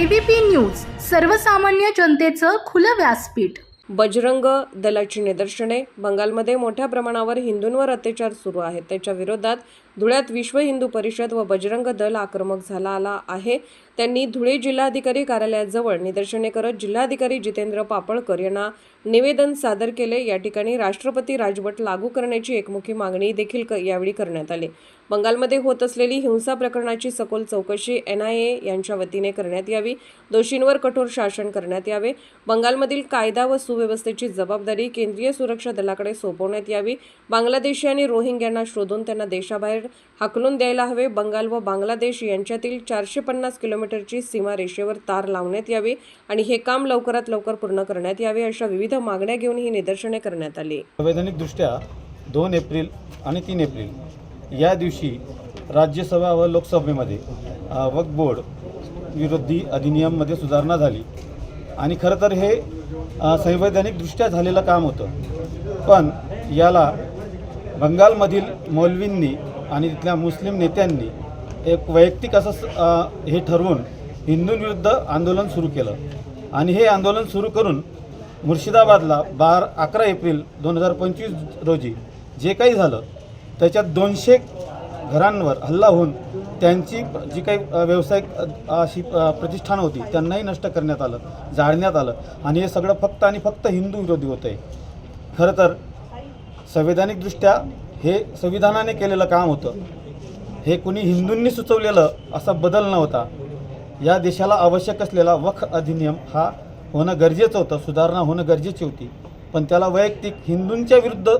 ABP news सर्वसामान्य जनतेचं खुलं व्यासपीठ. बजरंग दलाची निदर्शने बंगालमध्ये मोठ्या प्रमाणावर हिंदूंवर अत्याचार सुरू आहेत. त्याच्या विरोधात धुळ्यात विश्व हिंदू परिषद व बजरंग दल आक्रमक झाला आला आहे. त्यांनी धुळे जिल्हाधिकारी कार्यालयाजवळ निदर्शने करत जिल्हाधिकारी जितेंद्र पापळकर यांना निवेदन सादर केले. या ठिकाणी राष्ट्रपती राजवट लागू करण्याची एकमुखी मागणी देखील क- यावेळी करण्यात आली. बंगालमध्ये होत असलेली हिंसा प्रकरणाची सखोल चौकशी एन आय ए यांच्या वतीने करण्यात यावी. दोषींवर कठोर शासन करण्यात यावे. बंगालमधील कायदा व सुव्यवस्थेची जबाबदारी केंद्रीय सुरक्षा दलाकडे सोपवण्यात यावी. बांगलादेशी आणि रोहिंग्यांना शोधून त्यांना देशाबाहेर हाकलून द्यायला हवे. बंगाल व बांगलादेश यांच्यातील चारशे पन्नास किलोमीटरची सीमा रेषेवर तार लावण्यात यावी आणि हे काम लवकरात लवकर पूर्ण करण्यात यावे अशा विविध मागण्या घेऊन ही निदर्शने करण्यात आली. संवैधानिकदृष्ट्या दोन एप्रिल आणि तीन एप्रिल या दिवशी राज्यसभा व लोकसभेमध्ये वक वक्फ बोर्ड विरोधी अधिनियममध्ये सुधारणा झाली. आणि खरं तर हे संवैधानिकदृष्ट्या झालेलं काम होतं. पण याला बंगालमधील मौलवींनी आणि तिथल्या मुस्लिम नेत्यांनी एक वैयक्तिक असं स- हे ठरवून हिंदूंविरुद्ध आंदोलन सुरू केलं. आणि हे आंदोलन सुरू करून मुर्शिदाबादला बार अकरा एप्रिल दोन हजार पंचवीस रोजी जे काही झालं त्याच्यात दोनशे घरांवर हल्ला होऊन त्यांची जी काही व्यावसायिक अशी प्रतिष्ठान प्रतिष्ठानं होती त्यांनाही नष्ट करण्यात आलं जाळण्यात आलं. आणि हे सगळं फक्त आणि फक्त हिंदू विरोधी होतं आहे खरं तर संवैधानिकदृष्ट्या हे संविधानाने केलेलं काम होतं. हे कुणी हिंदूंनी सुचवलेलं असा बदल नव्हता. या देशाला आवश्यक असलेला वख अधिनियम हा होणं गरजेचं होतं सुधारणा होणं गरजेची होती. पण त्याला वैयक्तिक हिंदूंच्या विरुद्ध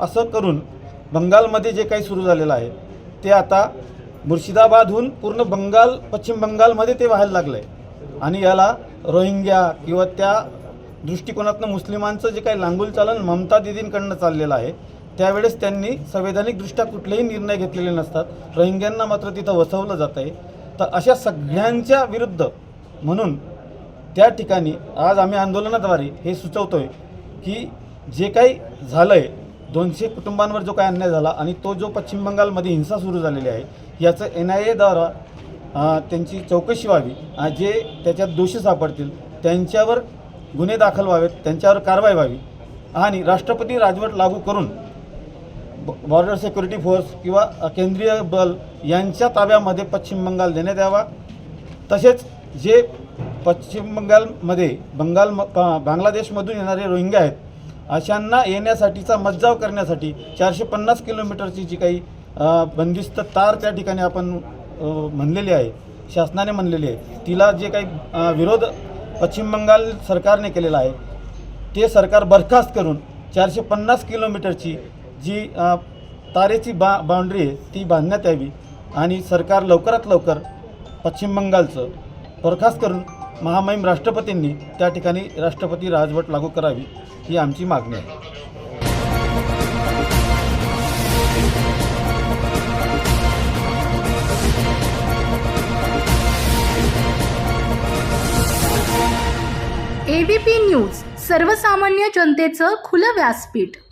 असं करून बंगालमध्ये जे काही सुरू झालेलं आहे ते आता मुर्शिदाबादहून पूर्ण बंगाल पश्चिम बंगालमध्ये ते व्हायला लागलं आहे आणि याला रोहिंग्या किंवा त्या दृष्टिकोनातनं मुस्लिमांचं जे काही लांगुल चालन ममता दिदींकडनं चाललेलं आहे त्यावेळेस त्यांनी संवैधानिकदृष्ट्या कुठलेही निर्णय घेतलेले नसतात. रोहिंग्यांना मात्र तिथं वसवलं जात आहे. तर अशा सगळ्यांच्या विरुद्ध म्हणून त्या ठिकाणी आज आम्ही आंदोलनाद्वारे हे सुचवतो आहे की जे काही झालं आहे दोनशे कुटुंबांवर जो काही अन्याय झाला आणि तो जो पश्चिम बंगालमध्ये हिंसा सुरू झालेली आहे याचं एन आय एद्वारा त्यांची चौकशी व्हावी जे त्याच्यात दोषी सापडतील त्यांच्यावर गुन्हे दाखल व्हावेत त्यांच्यावर कारवाई व्हावी आणि राष्ट्रपती राजवट लागू करून बॉर्डर सिक्युरिटी फोर्स किंवा केंद्रीय बल यांच्या ताब्यामध्ये पश्चिम बंगाल देण्यात यावा. तसेच जे पश्चिम बंगालमध्ये बंगाल म- बांगलादेशमधून येणारे रोहिंग्या आहेत अशांना येण्यासाठीचा मज्जाव करण्यासाठी चारशे पन्नास किलोमीटरची जी काही बंदिस्त तार त्या ठिकाणी आपण म्हणलेली आहे शासनाने म्हणलेली आहे तिला जे काही विरोध पश्चिम बंगाल सरकारने केलेला आहे ते सरकार बरखास्त करून चारशे पन्नास किलोमीटरची जी तारेची बा बाउंड्री आहे ती बांधण्यात यावी आणि सरकार लवकरात लवकर पश्चिम बंगालचं बरखास्त करून महामहिम राष्ट्रपतींनी त्या ठिकाणी राष्ट्रपती राजवट लागू करावी ही आमची मागणी आहे. एबीपी न्यूज सर्वसामान्य जनतेचं खुलं व्यासपीठ.